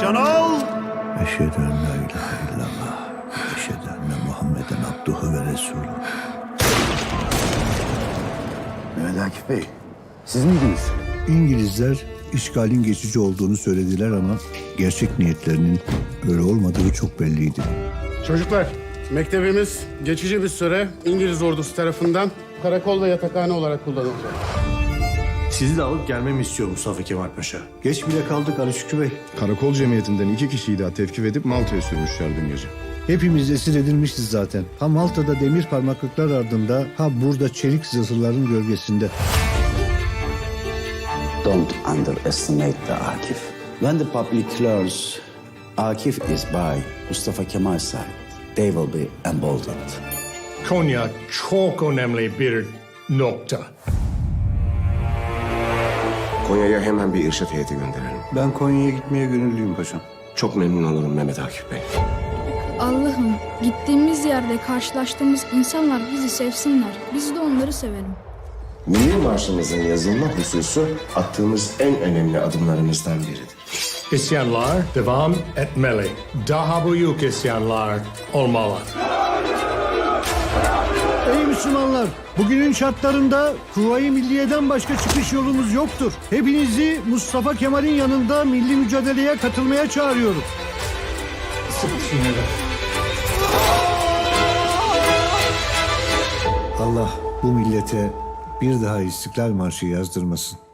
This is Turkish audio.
Şenol! Eşhedü en la ilahe illallah. Eşhedü enne Muhammeden abduhu ve resulü. Mehmet Akif Bey, siz miydiniz? İngilizler işgalin geçici olduğunu söylediler ama gerçek niyetlerinin öyle olmadığı çok belliydi. Çocuklar, mektebimiz geçici bir süre İngiliz ordusu tarafından karakol ve yatakhane olarak kullanılacak. Sizi de alıp gelmemi istiyor Mustafa Kemal Paşa. Geç bile kaldık Ali Şükrü Bey. Karakol cemiyetinden iki kişiyi daha tevkif edip Malta'ya sürmüşler dün gece. Hepimiz esir edilmişiz zaten. Ha Malta'da demir parmaklıklar ardında, ha burada çelik zırhların gölgesinde. Don't underestimate the Akif. When the public learns Akif is by Mustafa Kemal's side, they will be emboldened. Konya çok önemli bir nokta. Konya'ya hemen bir irşat heyeti gönderelim. Ben Konya'ya gitmeye gönüllüyüm paşam. Çok memnun olurum Mehmet Akif Bey. Allah'ım gittiğimiz yerde karşılaştığımız insanlar bizi sevsinler. Biz de onları sevelim. Milli Marşımızın yazılma hususu attığımız en önemli adımlarımızdan biridir. İsyanlar devam etmeli. Daha büyük isyanlar olmalı. Ey Müslümanlar! Bugünün şartlarında Kuvayi Milliye'den başka çıkış yolumuz yoktur. Hepinizi Mustafa Kemal'in yanında milli mücadeleye katılmaya çağırıyorum. Allah bu millete bir daha İstiklal Marşı yazdırmasın.